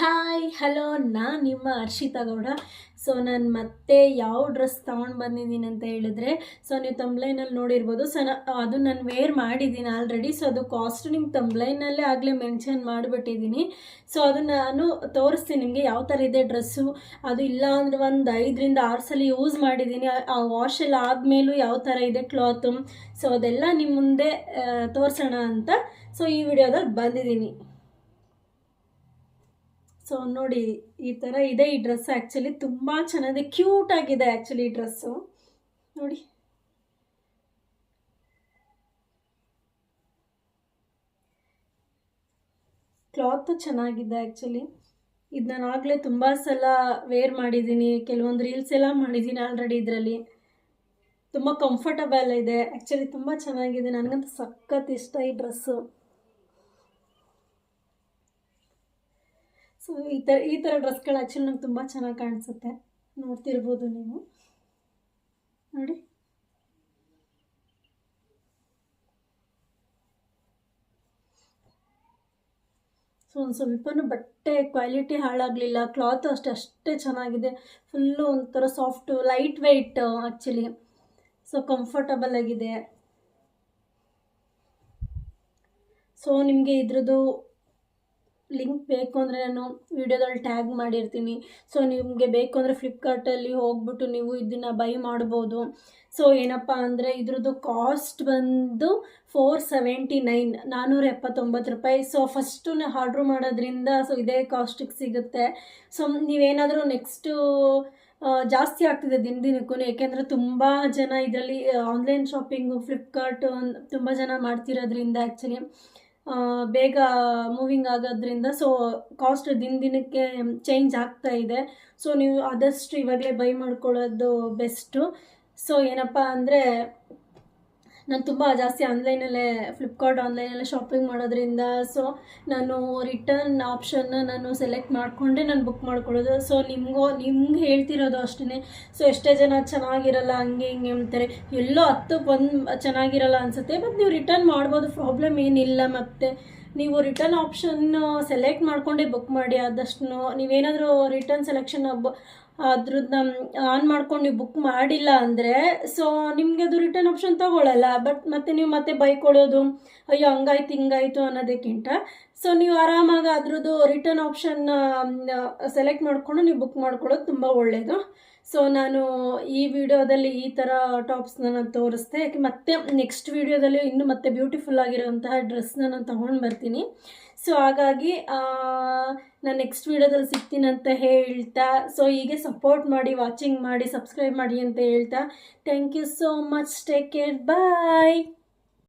Hi hello ನಾನು ನಿಮ್ಮ Harshita Gowda. So ನಾನು ಮತ್ತೆ ಯಾವ ಡ್ರೆಸ್ ತೊಗೊಂಡು ಬಂದಿದ್ದೀನಿ ಅಂತ ಹೇಳಿದ್ರೆ ಸೊ ನೀವು ತಂಬ್ಲೈನಲ್ಲಿ ನೋಡಿರ್ಬೋದು. ಸೊ ನ ಅದು ನಾನು ವೇರ್ ಮಾಡಿದ್ದೀನಿ ಆಲ್ರೆಡಿ ಸೊ ಅದು ಕಾಸ್ಟ್ ನಿಮ್ಗೆ ತಂಬ್ಲೈನಲ್ಲೇ ಆಗಲೇ ಮೆನ್ಷನ್ ಮಾಡಿಬಿಟ್ಟಿದ್ದೀನಿ. ಸೊ ಅದು ನಾನು ತೋರಿಸ್ತೀನಿ ನಿಮಗೆ ಯಾವ ಥರ ಇದೆ ಡ್ರೆಸ್ಸು ಅದು ಇಲ್ಲ ಅಂದರೆ ಒಂದು ಐದರಿಂದ ಆರು ಸಲ ಯೂಸ್ ಮಾಡಿದ್ದೀನಿ. ಆ- ಆ ವಾಶ್ ಎಲ್ಲ ಆದಮೇಲೂ ಯಾವ ಥರ ಇದೆ ಕ್ಲಾತು ಸೊ ಅದೆಲ್ಲ ನಿಮ್ಮ ಮುಂದೆ ತೋರಿಸೋಣ ಅಂತ. ಸೊ ಈ ವಿಡಿಯೋದಲ್ಲಿ ಬಂದಿದ್ದೀನಿ. ಸೊ ನೋಡಿ, ಈ ಥರ ಇದೆ ಈ ಡ್ರೆಸ್ ಆ್ಯಕ್ಚುಲಿ ತುಂಬ ಚೆನ್ನಾಗಿದೆ. ಕ್ಯೂಟ್ ಆಗಿದೆ ಆ್ಯಕ್ಚುಲಿ ಈ ಡ್ರೆಸ್ಸು ನೋಡಿ. ಕ್ಲಾತ್ ಚೆನ್ನಾಗಿದೆ ಆ್ಯಕ್ಚುಲಿ ಇದು ನಾನು ಆಗಲೇ ತುಂಬ ಸಲ ವೇರ್ ಮಾಡಿದ್ದೀನಿ ಕೆಲವೊಂದು ರೀಲ್ಸ್ ಎಲ್ಲ ಮಾಡಿದ್ದೀನಿ ಆಲ್ರೆಡಿ ಇದರಲ್ಲಿ. ತುಂಬ ಕಂಫರ್ಟಬಲ್ ಇದೆ. ಆ್ಯಕ್ಚುಲಿ ತುಂಬ ಚೆನ್ನಾಗಿದೆ. ನನಗಂತೂ ಸಖತ್ ಇಷ್ಟ ಈ ಡ್ರೆಸ್ಸು ಸೊ ಈ ಥರ ಈ ಥರ ಡ್ರೆಸ್ಗಳು ಆ್ಯಕ್ಚುಲಿ ನಂಗೆ ತುಂಬ ಚೆನ್ನಾಗಿ ಕಾಣಿಸುತ್ತೆ. ನೋಡ್ತಿರ್ಬೋದು ನೀವು. ನೋಡಿ. ಸೊ ಒಂದು ಸ್ವಲ್ಪನೂ ಬಟ್ಟೆ ಕ್ವಾಲಿಟಿ ಹಾಳಾಗಲಿಲ್ಲ. ಕ್ಲಾತ್ ಅಷ್ಟೇ ಅಷ್ಟೇ ಚೆನ್ನಾಗಿದೆ. ಫುಲ್ಲು ಒಂಥರ soft light weight actually so comfortable ಆಗಿದೆ. ಸೊ ನಿಮಗೆ ಇದ್ರದ್ದು ಲಿಂಕ್ ಬೇಕು ಅಂದರೆ ನಾನು ವಿಡಿಯೋದಲ್ಲಿ ಟ್ಯಾಗ್ ಮಾಡಿರ್ತೀನಿ. ಸೊ ನಿಮಗೆ ಬೇಕು ಅಂದರೆ ಫ್ಲಿಪ್ಕಾರ್ಟಲ್ಲಿ ಹೋಗ್ಬಿಟ್ಟು ನೀವು ಇದನ್ನು ಬೈ ಮಾಡ್ಬೋದು. ಸೊ ಏನಪ್ಪ ಅಂದರೆ ಇದ್ರದ್ದು ಕಾಸ್ಟ್ ಬಂದು ಫೋರ್ ಸೆವೆಂಟಿ ನೈನ್ ನಾನ್ನೂರ ಎಪ್ಪತ್ತೊಂಬತ್ತು ರೂಪಾಯಿ. ಸೊ ಫಸ್ಟು ಆರ್ಡ್ರ್ ಮಾಡೋದ್ರಿಂದ ಸೊ, ಇದೇ ಕಾಸ್ಟಿಗೆ ಸಿಗುತ್ತೆ. ಸೊ ನೀವೇನಾದರೂ ನೆಕ್ಸ್ಟು ಜಾಸ್ತಿ ಆಗ್ತಿದೆ ದಿನ ದಿನಕ್ಕೂ ಏಕೆಂದರೆ ತುಂಬ ಜನ ಇದರಲ್ಲಿ ಆನ್ಲೈನ್ ಶಾಪಿಂಗು ಫ್ಲಿಪ್ಕಾರ್ಟು ತುಂಬ ಜನ ಮಾಡ್ತಿರೋದ್ರಿಂದ ಆ್ಯಕ್ಚುಲಿ ಬೇಗ ಮೂವಿಂಗ್ ಆಗೋದ್ರಿಂದ ಸೊ ಕಾಸ್ಟ್ ದಿನ ದಿನಕ್ಕೆ ಚೇಂಜ್ ಆಗ್ತಾ ಇದೆ. ಸೊ ನೀವು ಆದಷ್ಟು ಇವಾಗಲೇ ಬೈ ಮಾಡ್ಕೊಳ್ಳೋದು ಬೆಸ್ಟು ಸೊ ಏನಪ್ಪ ಅಂದರೆ ನಾನು ತುಂಬ ಜಾಸ್ತಿ ಆನ್ಲೈನಲ್ಲೇ ಫ್ಲಿಪ್ಕಾರ್ಟ್ ಆನ್ಲೈನಲ್ಲೇ ಶಾಪಿಂಗ್ ಮಾಡೋದ್ರಿಂದ ಸೊ ನಾನು ರಿಟರ್ನ್ ಆಪ್ಷನ್ನ ನಾನು ಸೆಲೆಕ್ಟ್ ಮಾಡಿಕೊಂಡೆ ನಾನು ಬುಕ್ ಮಾಡ್ಕೊಳ್ಳೋದು. ಸೊ ನಿಮಗೂ, ನಿಮ್ಗೆ ಹೇಳ್ತಿರೋದು ಅಷ್ಟೇ ಸೊ ಎಷ್ಟೇ ಜನ ಚೆನ್ನಾಗಿರಲ್ಲ, ಹಂಗೆ ಹಿಂಗೆ ಅಂತಾರೆ. ಎಲ್ಲೋ ಹತ್ತು ಬಂದು ಚೆನ್ನಾಗಿರಲ್ಲ ಅನಿಸುತ್ತೆ ಬಟ್ ನೀವು ರಿಟರ್ನ್ ಮಾಡ್ಬೋದು ಪ್ರಾಬ್ಲಮ್ ಏನಿಲ್ಲ ಮತ್ತು. ನೀವು ರಿಟರ್ನ್ ಆಪ್ಷನ್ನು ಸೆಲೆಕ್ಟ್ ಮಾಡಿಕೊಂಡೇ ಬುಕ್ ಮಾಡಿ, ಆದಷ್ಟು ನೀವೇನಾದರೂ ರಿಟರ್ನ್ ಸೆಲೆಕ್ಷನ್ ಅದ್ರದ್ದು ಆನ್ ಮಾಡ್ಕೊಂಡು ನೀವು ಬುಕ್ ಮಾಡಿಲ್ಲ ಅಂದರೆ ಸೊ ನಿಮಗೆ ಅದು ರಿಟರ್ನ್ ಆಪ್ಷನ್ ತೊಗೊಳ್ಳಲ್ಲ ಬಟ್ ಮತ್ತೆ ನೀವು ಮತ್ತೆ ಬೈಕೊಳ್ಳೋದು ಅಯ್ಯೋ, ಹಂಗಾಯ್ತು, ಹಿಂಗಾಯ್ತು ಅನ್ನೋದಕ್ಕಿಂತ ಸೊ ನೀವು ಆರಾಮಾಗಿ ಅದ್ರದ್ದು ರಿಟರ್ನ್ ಆಪ್ಷನ್ ಸೆಲೆಕ್ಟ್ ಮಾಡಿಕೊಂಡು ನೀವು ಬುಕ್ ಮಾಡ್ಕೊಳ್ಳೋದು ತುಂಬ ಒಳ್ಳೆಯದು ಸೊ ನಾನು ಈ ವಿಡಿಯೋದಲ್ಲಿ ಈ ಥರ ಟಾಪ್ಸ್ನ ನಾನು ತೋರಿಸ್ದೆ. ಯಾಕೆ, ಮತ್ತೆ ನೆಕ್ಸ್ಟ್ ವಿಡಿಯೋದಲ್ಲಿ ಇನ್ನೂ ಮತ್ತೆ ಬ್ಯೂಟಿಫುಲ್ ಆಗಿರೋಂತಹ ಡ್ರೆಸ್ನ ನಾನು ತೊಗೊಂಡು ಬರ್ತೀನಿ. ಸೊ ಹಾಗಾಗಿ ನಾನು ನೆಕ್ಸ್ಟ್ ವಿಡಿಯೋದಲ್ಲಿ ಸಿಗ್ತೀನಿ ಅಂತ ಹೇಳ್ತಾ ಸೊ ಹೀಗೆ ಸಪೋರ್ಟ್ ಮಾಡಿ ವಾಚಿಂಗ್ ಮಾಡಿ ಸಬ್ಸ್ಕ್ರೈಬ್ ಮಾಡಿ ಅಂತ ಹೇಳ್ತಾ thank you so much take care bye